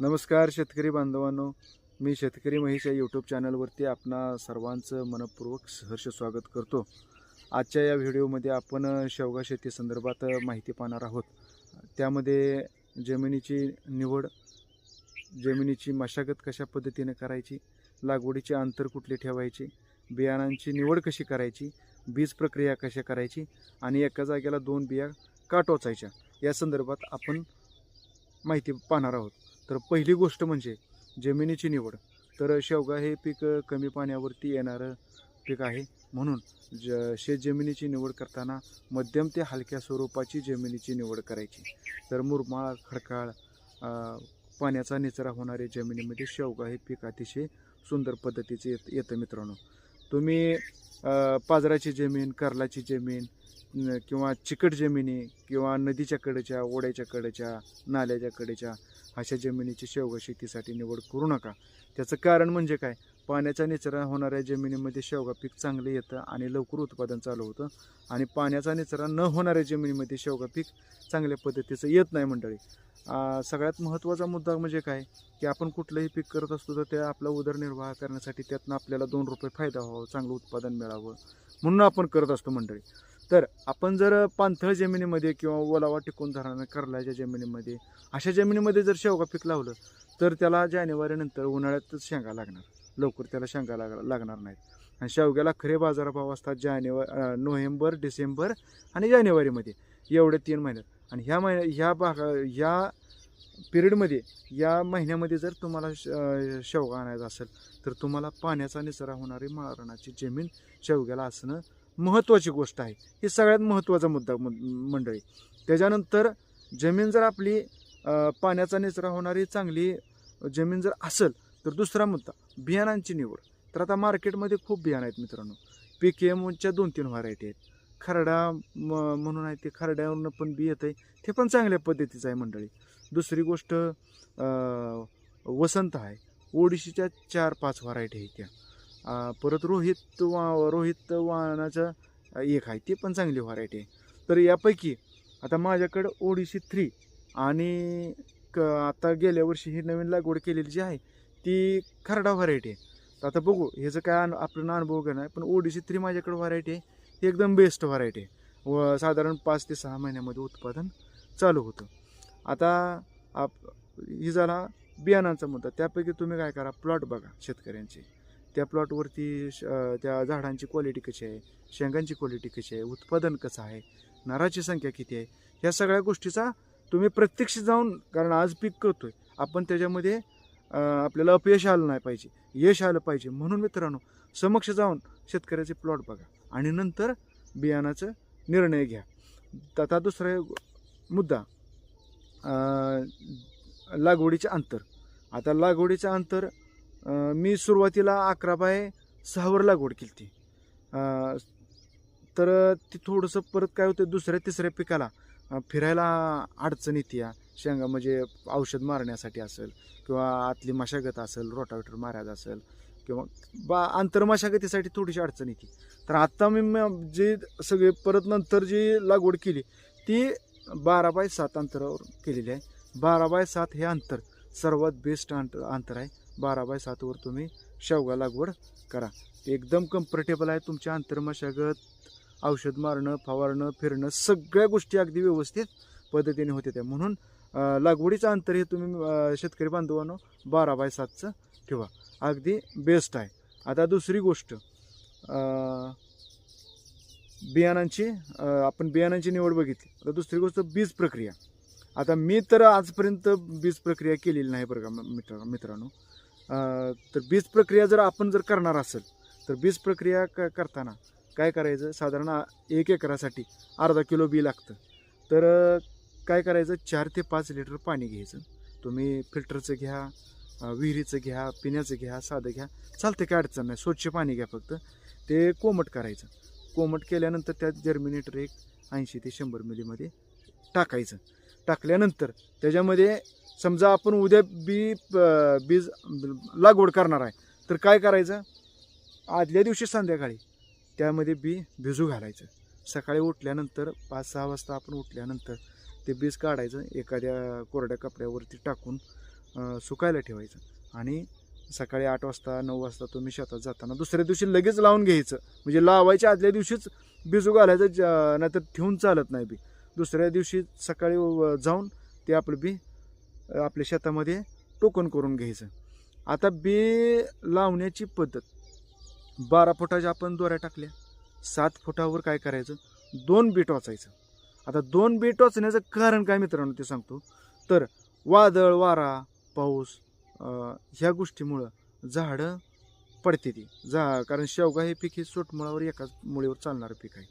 नमस्कार शेतकरी बांधवांनो. मी शेतकरी महेश या यूट्यूब चॅनलवरती आपणा सर्वांचं मनपूर्वक सहर्ष स्वागत करतो. आजच्या या व्हिडिओमध्ये आपण शेवगा शेती संदर्भात माहिती पाहणार आहोत. त्यामध्ये जमिनीची निवड जमिनीची मशागत कशा पद्धतीने करायची लागवडीचे अंतर कुठले ठेवायचे बियाणांची निवड कशी करायची बीज प्रक्रिया कशा करायची आणि एका जागेला दोन बिया का टोचायच्या या संदर्भात आपण माहिती पाहणार आहोत. तर पहिली गोष्ट म्हणजे जमिनीची निवड. तर शेवगा हे पीक कमी पाण्यावरती येणारं पीक आहे. म्हणून ज शेत जमिनीची निवड करताना मध्यम ते हलक्या स्वरूपाची जमिनीची निवड करायची. तर मुरमाळ खडकाळ पाण्याचा निचरा होणाऱ्या जमिनीमध्ये शेवगा हे पीक अतिशय सुंदर पद्धतीचे येत येतं मित्रांनो. तुम्ही पाजराची जमीन कर्लाची जमीन किंवा चिकट जमिनी किंवा नदीच्या कडेच्या ओढ्याच्या कडेच्या नाल्याच्या कडेच्या अशा जमिनीची शेवगा शेतीसाठी निवड करू नका. त्याचं कारण म्हणजे काय? पाण्याचा निचरा होणाऱ्या जमिनीमध्ये शेवगा पीक चांगलं येतं आणि लवकर उत्पादन चालू होतं. आणि पाण्याचा निचरा न होणाऱ्या जमिनीमध्ये शेवगा पीक चांगल्या पद्धतीचं येत नाही मंडळी. सगळ्यात महत्त्वाचा मुद्दा म्हणजे काय? की आपण कुठलंही पीक करत असतो तर ते आपला उदरनिर्वाह करण्यासाठी त्यातनं आपल्याला दोन रुपये फायदा व्हावा चांगलं उत्पादन मिळावं म्हणून आपण करत असतो मंडळी. तर आपण जर पाणथळ जमिनीमध्ये किंवा ओलावा टिकून धरणं करल्याच्या जमिनीमध्ये अशा जमिनीमध्ये जर शेवगा पीक लावलं तर त्याला जानेवारीनंतर उन्हाळ्यातच शेंगा लागणार. लवकर त्याला शंका लाग लागणार नाहीत. आणि शेवग्याला खरे बाजारभाव असतात जानेवारी नोव्हेंबर डिसेंबर आणि जानेवारीमध्ये. एवढे तीन महिन्यात आणि ह्या महिन्या ह्या भागा ह्या पिरियडमध्ये या महिन्यामध्ये जर तुम्हाला श- शेवगा आणायचा असेल तर तुम्हाला पाण्याचा निचरा होणारी मारणाची जमीन शेवग्याला असणं महत्त्वाची गोष्ट आहे. ही सगळ्यात महत्त्वाचा मुद्दा मंडळी. त्याच्यानंतर जमीन जर आपली पाण्याचा निचरा होणारी चांगली जमीन जर असेल तर दुसरा मुद्दा बियाणांची निवड. तर आता मार्केटमध्ये खूप बियाणं आहेत मित्रांनो. पी के एमच्या दोन तीन व्हरायटी आहेत. खरडा म- म्हणून आहे ते खरड्यावरनं पण बी येतं आहे ते पण चांगल्या पद्धतीचं आहे मंडळी. दुसरी गोष्ट वसंत आहे. ओडिशीच्या चार पाच व्हरायटी आहेत त्या. परत रोहित वा रोहित वाहनाचं एक आहे ते पण चांगली व्हरायटी आहे. तर यापैकी आता माझ्याकडं ओडिशी थ्री आणि क आता गेल्या वर्षी ही नवीन लागवड केलेली जी आहे ती खरडा व्हरायटी आहे. तर आता बघू ह्याचं काय अनु आपल्याला अनुभव घेणार पण ओडिशी थ्री माझ्याकडे व्हरायटी आहे. ही एकदम बेस्ट व्हरायटी आहे. व साधारण पाच ते सहा महिन्यामध्ये उत्पादन चालू होतं. आता आप ही झाला बियाणांचा मुद्दा. त्यापैकी तुम्ही काय करा प्लॉट बघा शेतकऱ्यांचे. त्या प्लॉटवरती श- त्या झाडांची क्वालिटी कशी आहे शेंगांची क्वालिटी कशी आहे उत्पादन कसं आहे नाराची संख्या किती आहे ह्या सगळ्या गोष्टीचा तुम्ही प्रत्यक्ष जाऊन कारण आज पीक करतोय आपण त्याच्यामध्ये आपल्याला अपयश आलं नाही पाहिजे यश आलं पाहिजे. म्हणून मित्रांनो समक्ष जाऊन शेतकऱ्याचे प्लॉट बघा आणि नंतर बियाणाचं निर्णय घ्या. त- आता दुसरा मुद्दा लागवडीचे अंतर. आता लागवडीचं अंतर मी सुरुवातीला अकरा बाय सहावर लागवड केली ती तर ती थोडंसं परत काय होतं दुसऱ्या तिसऱ्या पिकाला फिरायला अडचण येते या. शेंगा म्हणजे औषध मारण्यासाठी असेल किंवा आतली मशागत असेल रोटावेटर मारायचं असेल किंवा बा आंतर मशागतीसाठी थोडीशी अडचण येते. तर आत्ता मी जे सगळे परत नंतर जी लागवड केली ती बारा बाय सात अंतरावर केलेली आहे. बारा बाय सात हे अंतर सर्वात बेस्ट अंतर अंतर आहे. बारा बाय सातवर तुम्ही शेवगा लागवड करा. एकदम कम्फर्टेबल आहे तुमच्या आंतरमशागत. औषध मारणं फवारणं फिरणं सगळ्या गोष्टी अगदी व्यवस्थित पद्धतीने होते त्या म्हणून लागवडीचं अंतर हे तुम्ही शेतकरी बांधवांनो बारा बाय सातचं ठेवा. अगदी बेस्ट आहे. आता दुसरी गोष्ट बियाणांची आपण बियाणांची निवड बघितली. आता दुसरी गोष्ट बीज प्रक्रिया. आता मी तर आजपर्यंत बीज प्रक्रिया केलेली नाही बरं का मित्र मित्रांनो. तर बीज प्रक्रिया जर आपण जर करणार असेल तर बीज प्रक्रिया क करताना काय करायचं? साधारण एक एकरासाठी अर्धा किलो बी लागतं. तर काय करायचं? चार ते पाच लिटर पाणी घ्यायचं. तुम्ही फिल्टरचं घ्या विहिरीचं घ्या पिण्याचं घ्या साधं घ्या. चालतं काय अडचण नाही. स्वच्छ पाणी घ्या फक्त. ते कोमट करायचं. कोमट केल्यानंतर त्यात जर्मिनेटर एक ऐंशी ते शंभर मिलीमध्ये टाकायचं. टाकल्यानंतर त्याच्यामध्ये समजा आपण उद्या बी बीज लागवड करणार आहे. तर काय करायचं? आदल्या दिवशी संध्याकाळी त्यामध्ये बी भिजू घालायचं. सकाळी उठल्यानंतर पाच सहा वाजता आपण उठल्यानंतर ते बीज काढायचं एखाद्या कोरड्या कपड्यावरती टाकून सुकायला ठेवायचं. आणि सकाळी आठ वाजता नऊ वाजता तुम्ही शेतात जाताना दुसऱ्या दिवशी लगेच लावून घ्यायचं. म्हणजे लावायच्या आदल्या दिवशीच बिजू घालायचं ज- नाहीतर ठेवून चालत नाही बी. दुसऱ्या दिवशी सकाळी जाऊन ते आपलं बी आपल्या शेतामध्ये टोकन करून घ्यायचं. आता बी लावण्याची पद्धत. बारा फुटाच्या आपण दोऱ्या टाकल्या. सात फुटावर काय करायचं? दोन बीट वाचायचं. आता दोन बीट वाचण्याचं कारण काय मित्रांनो ते सांगतो. तर वादळ वारा पाऊस ह्या गोष्टीमुळं झाडं पडते ती. जा कारण शेवगा हे पीक हे सोटमुळावर एकाच मुळीवर चालणारं पीक आहे.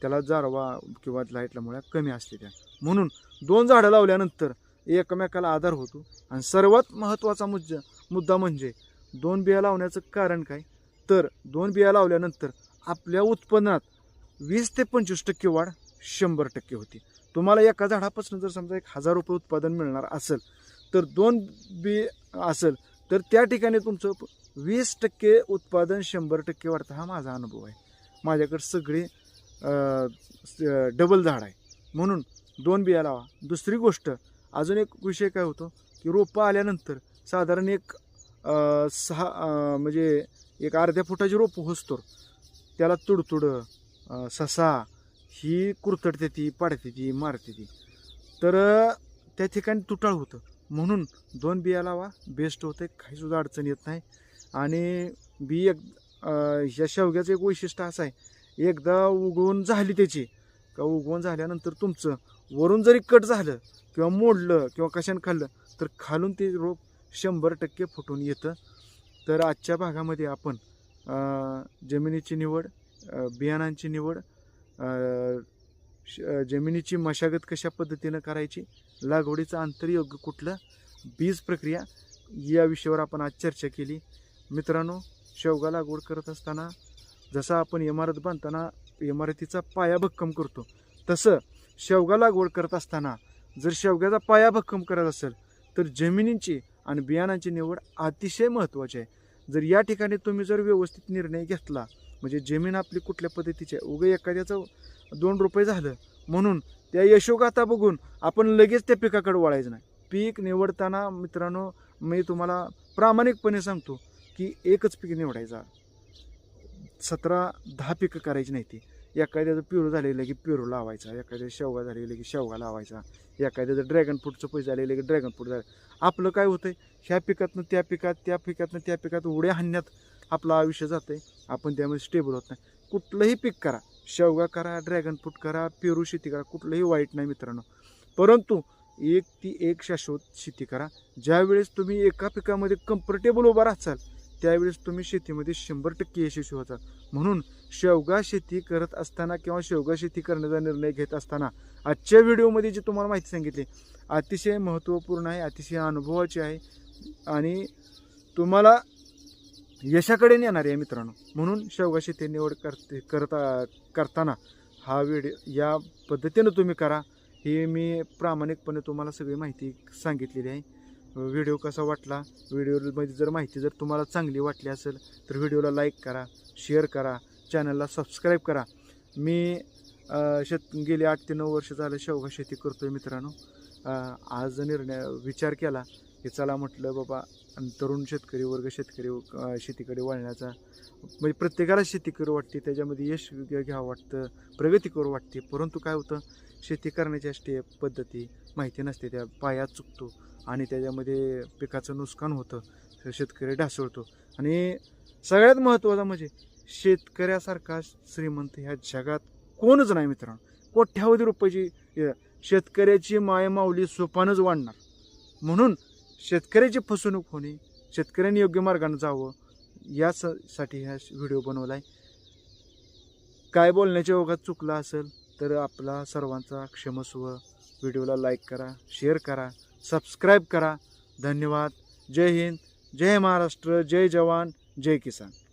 त्याला जारवा किंवा लाईटला मुळ्या कमी असते त्या. म्हणून दोन झाडं लावल्यानंतर एकमेकाला आधार होतो. आणि सर्वात महत्त्वाचा मुद्दा मुद्दा म्हणजे दोन बिया लावण्याचं कारण काय? तर दोन बिया लावल्यानंतर आपल्या उत्पन्नात वीस ते पंचवीस टक्के वाढ शंभर टक्के होती. तुम्हाला एका झाडापासून जर समजा एक हजार रुपये उत्पादन मिळणार असेल तर दोन बी असेल तर त्या ठिकाणी तुमचं वीस टक्के उत्पादन शंभर टक्के वाढतं हा माझा अनुभव आहे. माझ्याकडे सगळे डबल झाड आहे. म्हणून दोन बिया लावा. दुसरी गोष्ट अजून एक विषय काय होतो की रोपं आल्यानंतर साधारण एक सहा म्हणजे एक अर्ध्या फुटाची रोप होसतोर. त्याला तुडतुडं ससा ही कुरतडते ती पाडते ती मारते ती. तर त्या ठिकाणी तुटाळ होतं. म्हणून दोन बिया लावा बेस्ट होतं काहीसुद्धा अडचण येत नाही. आणि बी एक या ह्या शेवग्याचं एक वैशिष्ट्य असं आहे एकदा उगवून झाली त्याची का उगवून झाल्यानंतर तुमचं वरून जरी कट झालं किंवा मोडलं किंवा कशाने खाल्लं तर खालून ते रोप शंभर टक्के फुटून येतं. तर आजच्या भागामध्ये आपण जमिनीची निवड बियाणांची निवड श- जमिनीची मशागत कशा पद्धतीनं करायची लागवडीचं आंतरयोग्य कुठलं बीज प्रक्रिया या विषयावर आपण आज चर्चा केली. मित्रांनो शेवगा लागवड करत असताना जसं आपण इमारत बांधताना इमारतीचा पाया भक्कम करतो तसं शेवगा लागवड करत असताना जर शेवग्याचा पाया भक्कम करत असेल तर जमिनींची आणि बियाणांची निवड अतिशय महत्त्वाची आहे. जर या ठिकाणी तुम्ही जर व्यवस्थित निर्णय घेतला म्हणजे जमीन आपली कुठल्या पद्धतीची आहे? उगं एखाद्याचं दोन रुपये झालं म्हणून त्या यशोगाथा बघून आपण लगेच त्या पिकाकडे वळायचं नाही. पीक निवडताना मित्रांनो मी तुम्हाला प्रामाणिकपणे सांगतो की एकच पीक निवडायचा. सतरा दहा पिकं करायची नाही ती. एखाद्याचं पिरू झालेलं की पिरू लावायचा एखाद्या शेवगा झालेलं की शेवगा लावायचा एखाद्याचं ड्रॅगन फ्रूटचं पैसे झालेलं की ड्रॅगन फ्रूट झालं. आपलं काय होतं ह्या पिकातनं त्या पिकात त्या पिकातनं त्या पिकात उड्या हाणण्यात आपलं आयुष्य जातं आहे आपण त्यामध्ये स्टेबल होत नाही. कुठलंही पीक करा. शेवगा करा ड्रॅगन फ्रूट करा पेरू शेती करा. कुठलंही वाईट नाही मित्रांनो. परंतु एक ती एक शाश्वत शेती करा. ज्यावेळेस तुम्ही एका पिकामध्ये कम्फर्टेबल उभा राहचाल त्यावेळेस तुम्ही शेतीमध्ये शंभर टक्के यशस्वी होता. म्हणून शेवगा शेती करत असताना किंवा शेवगा शेती करण्याचा निर्णय घेत असताना आजच्या व्हिडिओमध्ये जी तुम्हाला माहिती सांगितली अतिशय महत्त्वपूर्ण आहे अतिशय अनुभवाची आहे आणि तुम्हाला यशाकडे नेणार आहे मित्रांनो. म्हणून शेवगा शेती निवड करते करता करताना हा व्हिडिओ या पद्धतीनं तुम्ही करा हे मी प्रामाणिकपणे तुम्हाला सगळी माहिती सांगितलेली आहे. व्हिडिओ कसा वाटला? व्हिडिओमध्ये जर माहिती जर तुम्हाला चांगली वाटली असेल तर व्हिडिओला लाईक करा शेअर करा चॅनलला सबस्क्राईब करा. मी शेत गेली आठ ते नऊ वर्ष झालं शेवगा शेती करतो आहे मित्रांनो आज निर्णय विचार केला की चला म्हटलं बाबा तरुण शेतकरी वर्ग शेतकरी शेतीकडे वळण्याचा. म्हणजे प्रत्येकाला शेती करू वाटते त्याच्यामध्ये यश घ्यावं वाटतं प्रगती करू वाटते. परंतु काय होतं? शेती करण्याच्या स्टेप पद्धती माहिती नसते त्या पाया चुकतो. आणि त्याच्यामध्ये पिकाचं नुकसान होतं तर शेतकरी ढासळतो. आणि सगळ्यात महत्त्वाचं म्हणजे शेतकऱ्यासारखा श्रीमंत ह्या जगात कोणच नाही मित्रांनो. कोट्यावधी रुपयाची शेतकऱ्याची माय माऊली सोपानच वाढणार. म्हणून शेतकऱ्याची फसवणूक होणे शेतकऱ्यांनी योग्य मार्गाने जावं यासाठी हा व्हिडिओ बनवला आहे काय बोलण्याच्या ओघात चुकला असेल तर आपला सर्वांचा क्षमस्व व्हिडिओला लाईक करा शेअर करा. सबस्क्राईब करा। धन्यवाद। जय हिंद। जय महाराष्ट्र। जय जवान। जय किसान।